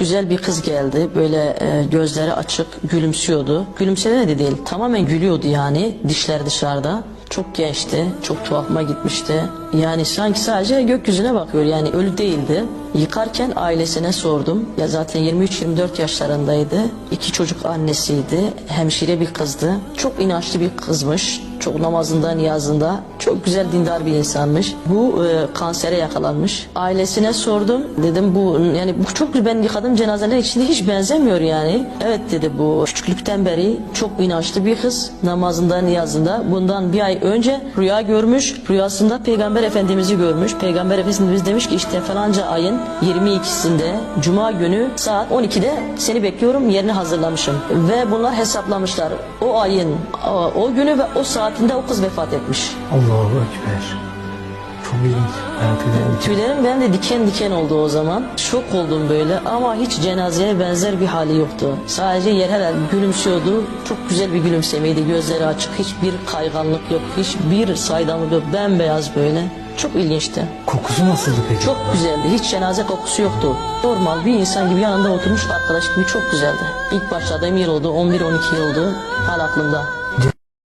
güzel bir kız geldi. Böyle e, gözleri açık, gülümsüyordu. Gülümsene de değil, tamamen gülüyordu yani. Dişler dışarıda. Çok gençti, çok tuhafıma gitmişti. Yani sanki sadece gökyüzüne bakıyor yani ölü değildi. Yıkarken ailesine sordum. Ya zaten 23-24 yaşlarındaydı. İki çocuk annesiydi. Hemşire bir kızdı. Çok inançlı bir kızmış. Çok namazında, niyazında. Çok güzel dindar bir insanmış. Bu e, kansere yakalanmış. Ailesine sordum. Dedim bu yani bu çok ben yıkadığım cenazeler içinde hiç benzemiyor yani. Evet dedi bu küçüklükten beri çok inançlı bir kız. Namazında, niyazında. Bundan bir ay önce rüya görmüş. Rüyasında Peygamber Efendimiz'i görmüş. Peygamber Efendimiz demiş ki işte falanca ayın 22'sinde Cuma günü saat 12'de seni bekliyorum yerini hazırlamışım. Ve bunlar hesaplamışlar. O ayın o, günü ve o saatinde o kız vefat etmiş. Allahu Ekber. Çok ilginç. Tüylerim ben de diken diken oldu o zaman. Şok oldum böyle ama hiç cenazeye benzer bir hali yoktu. Sadece yer herhalde gülümsüyordu. Çok güzel bir gülümsemeydi. Gözleri açık. Hiçbir kayganlık yok. Hiçbir saydamlık yok. Bembeyaz böyle. Çok ilginçti. Kokusu nasıldı peki? Çok güzeldi. Hiç cenaze kokusu yoktu. Normal bir insan gibi yanında oturmuş arkadaş gibi çok güzeldi. İlk başladığım yıl oldu. 11-12 yıl oldu. Hala aklımda.